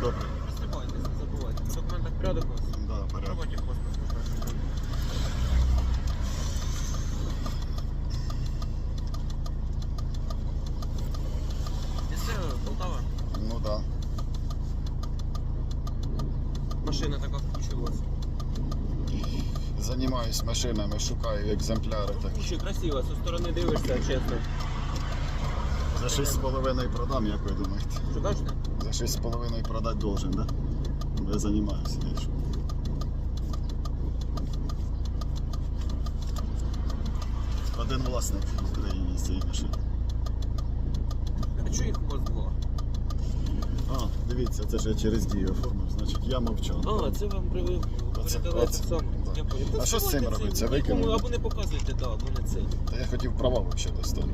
Добре. Приступайте, не забувайте. По документах порядок у вас? Да, Ну да. Машина така включилась. Займаюсь машинами, шукаю екземпляри такі. Дуже красиво, зі сторони дивишся, чесно. За 6,5 продам, як ви думаєте? За 6,5 продати должен, да? Я займаюся. я. Один власник в Україні з цієї машини. А чого їх у вас було? А, дивіться, це ж я через дію оформив, значить я мовчав. А, це вам привив. Оце- Передавайте оце, саме. да. Я понял. А що з цим викинемо? Або не показуйте, да, або не цей. Та я хотів права взагалі достати.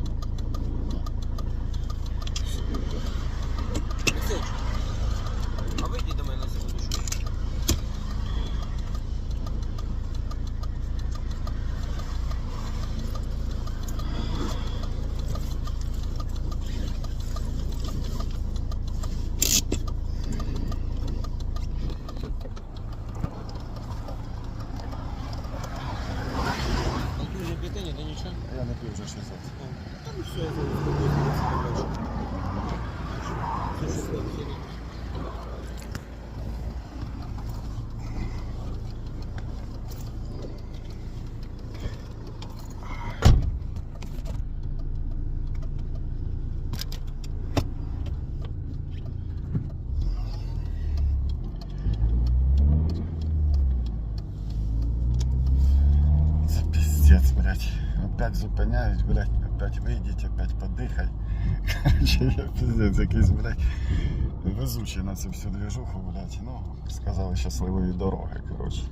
Нічого? Я не пив вже 6 років. Та ну все, я зараз Це що це таке? Це пиздец, блядь. Опять зупиняють, блядь, опять вийдіть, опять подихай. Короче, я пиздец якийсь, блядь, везучий на цю всю движуху, блядь. Ну, сказали щасливої дороги, коротше.